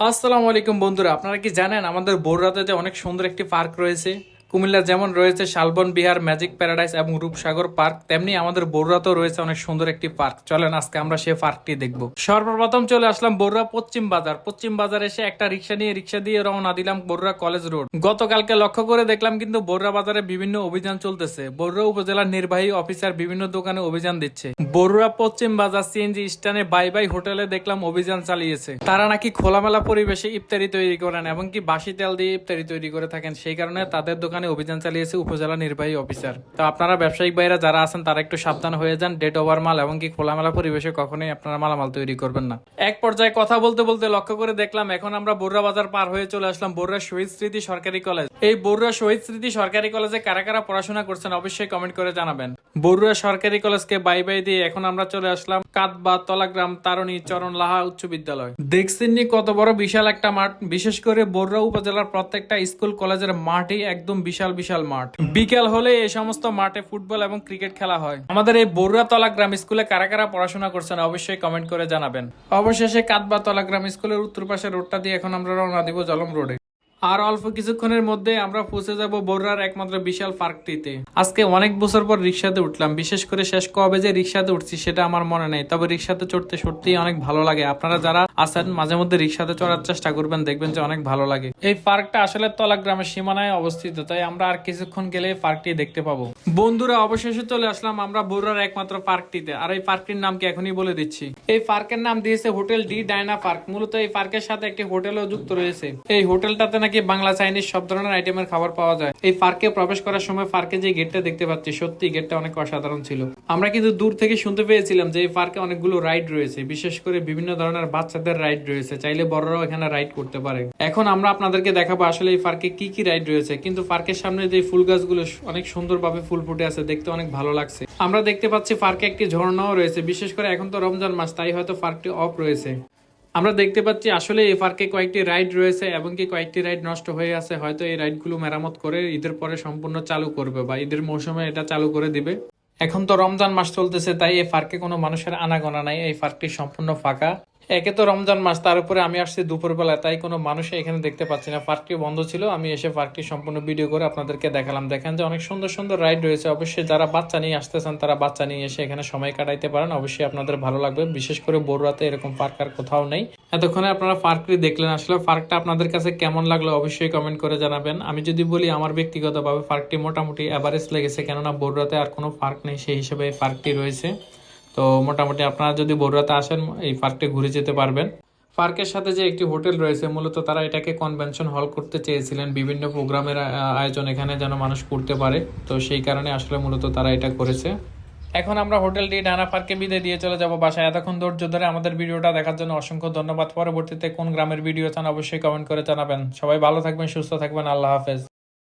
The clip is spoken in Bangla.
আসসালামু আলাইকুম বন্ধুরা আপনারা কি জানেন আমাদের বোররাতে অনেক সুন্দর একটি পার্ক রয়েছে? কুমিল্লা যেমন রয়েছে শালবন, বিহার, ম্যাজিক প্যারাডাইস এবং রূপসাগর পার্ক, তেমনি আমাদের বড়ুয়াতেও রয়েছে অনেক সুন্দর একটি পার্ক। চলেন, আজকে আমরা সেই পার্কটি দেখব। সর্বপ্রথম চলে আসলাম বড়ুয়া পশ্চিম বাজার। পশ্চিম বাজার এসে একটা রিক্সা নিয়ে রিক্সা দিয়ে রওনা দিলাম বড়ুয়া কলেজ রোড। গতকালকে লক্ষ্য করে দেখলাম কিন্তু বড়ুয়া বাজারে বিভিন্ন অভিযান চলতেছে। বড়ুয়া উপজেলার নির্বাহী অফিসার বিভিন্ন দোকানে অভিযান দিচ্ছে। বড়ুয়া পশ্চিম বাজার সিএনজি স্ট্যান্ডে বাই বাই হোটেলে দেখলাম অভিযান চালিয়েছে। তারা নাকি খোলামেলা পরিবেশে ইফতারি তৈরি করেন এবং কি বাসি তেল দিয়ে ইফতারি তৈরি করে থাকেন, সেই কারণে তাদের দোকানে অভিযান চালিয়েছে উপজেলা নির্বাহী অফিসার। তো আপনারা ব্যবসায়িক ভাইরা যারা আছেন, তারা একটু সাবধান হয়ে যান। ডেট ওভার মাল এবং কি খোলামেলা পরিবেশে কখনোই আপনারা মালামাল তৈরি করবেন না। এক পর্যায়ে কথা বলতে বলতে লক্ষ্য করে দেখলাম, এখন আমরা বড়ুয়া বাজার পার হয়ে চলে আসলাম বড়ুয়া শহীদ স্মৃতি সরকারি কলেজ। এই বড়ুয়া শহীদ স্মৃতি সরকারি কলেজে কারা কারা পড়াশোনা করছেন অবশ্যই কমেন্ট করে জানাবেন। বড়ুয়া সরকারি কলেজকে বাই বাই দিয়ে এখন আমরা চলে আসলাম কাতবা তলাগ্রাম, তারণী, চরণ, লাহা উচ্চ বিদ্যালয়। দেখছেন নি কত বড় বিশাল একটা মাঠ। বিশেষ করে বড়ুয়া উপজেলার প্রত্যেকটা স্কুল, কলেজের মাঠই একদম বিশাল বিশাল মাঠ। বিকেল হলে এই সমস্ত মাঠে ফুটবল এবং ক্রিকেট খেলা হয়। আমাদের এই বড়ুয়া তলাগ্রাম স্কুলে কারা কারা পড়াশোনা করছেন অবশ্যই কমেন্ট করে জানাবেন। অবশেষে কাতবা তলাগ্রাম স্কুলের উত্তর পাশে রোডটা দিয়ে এখন আমরা রওনা দিব জলম রোডে। আর অল্প কিছুক্ষণের মধ্যে আমরা পৌঁছে যাব বড়রার একমাত্র বিশাল পার্কটিতে। আজকে অনেক বছর পর রিক্সাতে উঠলাম, বিশেষ করে শেষ কবে যে রিক্সাতে উঠছি সেটা আমার মনে নেই। তবে রিক্সাতে চড়তে সত্যিই অনেক ভালো লাগে। আপনারা যারা আছেন, মাঝে মধ্যে রিক্সাতে চড়ার চেষ্টা করবেন, দেখবেন যে অনেক ভালো লাগে। এই পার্কটা আসলে তলা গ্রামের সীমানায় অবস্থিত, তাই আমরা আর কিছুক্ষণ গেলে পার্কটি দেখতে পাবো। বন্ধুরা, অবশেষে চলে আসলাম আমরা বড়রার একমাত্র পার্কটিতে। আর এই পার্কটির নাম কি এখনই বলে দিচ্ছি? এই পার্কের নাম দিয়েছে হোটেল ডি ডায়না পার্ক। মূলত এই পার্কের সাথে একটি হোটেলও যুক্ত রয়েছে। এই হোটেলটাতে নাকি বাংলা চাইনিজ সব ধরনের আইটেমের খাবার পাওয়া যায়। এই পার্কে প্রবেশ করার সময় পার্কে যে গেটটা দেখতে পাচ্ছি সত্যি গেটটা অনেক অসাধারণ ছিল। আমরা কিন্তু দূর থেকে শুনতে পেয়েছিলাম যে এই পার্কে অনেকগুলো রাইড রয়েছে, বিশেষ করে বিভিন্ন ধরনের বাচ্চাদের রাইড রয়েছে। চাইলে বড়রাও এখানে রাইড করতে পারে। এখন আমরা আপনাদেরকে দেখাবো আসলে এই পার্কে কি কি রাইড রয়েছে, কিন্তু পার্কের সামনে যে ফুল গাছগুলো অনেক সুন্দরভাবে ফুল ফুটে আছে, দেখতে অনেক ভালো লাগছে। আমরা দেখতে পাচ্ছি পার্কে একটি ঝর্ণাও রয়েছে, বিশেষ করে এখন তো রমজান মাস, তাই হয়তো পার্কটি অফ রয়েছে। আমরা দেখতে পাচ্ছি আসলে এই পার্কে কয়েকটি রাইড রয়েছে এবং কি কয়েকটি রাইড নষ্ট হয়ে আছে। হয়তো এই রাইডগুলো মেরামত করে ঈদের পরে সম্পূর্ণ চালু করবে বা ঈদের মৌসুমে এটা চালু করে দিবে। এখন তো রমজান মাস চলতেছে, তাই এই পার্কে কোনো মানুষের আনাগোনা নাই। এই পার্কটি সম্পূর্ণ ফাঁকা। একে তো রমজান মাস, তার উপরে আমি আসছি দুপুরবেলা তাই কোনো মানুষ এখানে দেখতে পাচ্ছি না। পার্কটি বন্ধ ছিল, আমি এসে পার্কটি সম্পূর্ণ ভিডিও করে আপনাদেরকে দেখালাম। দেখেন যে অনেক সুন্দর সুন্দর রাইড রয়েছে। অবশ্যই যারা বাচ্চা নিয়ে আসতেছেন, তারা বাচ্চা নিয়ে এসে এখানে সময় কাটাইতে পারেন। অবশ্যই আপনাদের ভালো লাগবে। বিশেষ করে বড়ুয়াতে এরকম পার্ক আর কোথাও নেই। এতক্ষণে আপনারা পার্কটি দেখলেন আসলে পার্কটা আপনাদের কাছে কেমন লাগল অবশ্যই কমেন্ট করে জানাবেন। আমি যদি বলি, আমার ব্যক্তিগতভাবে পার্কটি মোটামুটি অ্যাভারেজ লেগেছে, কেননা বড়ুয়াতে আর কোনো পার্ক নেই, সেই হিসেবে এই পার্কটি রয়েছে। তো মোটামুটি আপনারা যদি বড়ুয়াতে আসেন, এই পার্কটি ঘুরে যেতে পারবেন। পার্কের সাথে যে একটি হোটেল রয়েছে, মূলত তারা এটাকে কনভেনশন হল করতে চেয়েছিলেন। বিভিন্ন প্রোগ্রামের আয়োজন এখানে যেন মানুষ করতে পারে। তো সেই কারণে আসলে মূলত তারা এটা করেছে। এখন আমরা হোটেলটি ডানা পার্কে বিদায় দিয়ে চলে যাব বাসায়। এতক্ষণ ধৈর্য ধরে আমাদের ভিডিওটা দেখার জন্য অসংখ্য ধন্যবাদ। পরবর্তীতে কোন গ্রামের ভিডিও চান অবশ্যই কমেন্ট করে জানাবেন। সবাই ভালো থাকবেন, সুস্থ থাকবেন। আল্লাহ হাফেজ।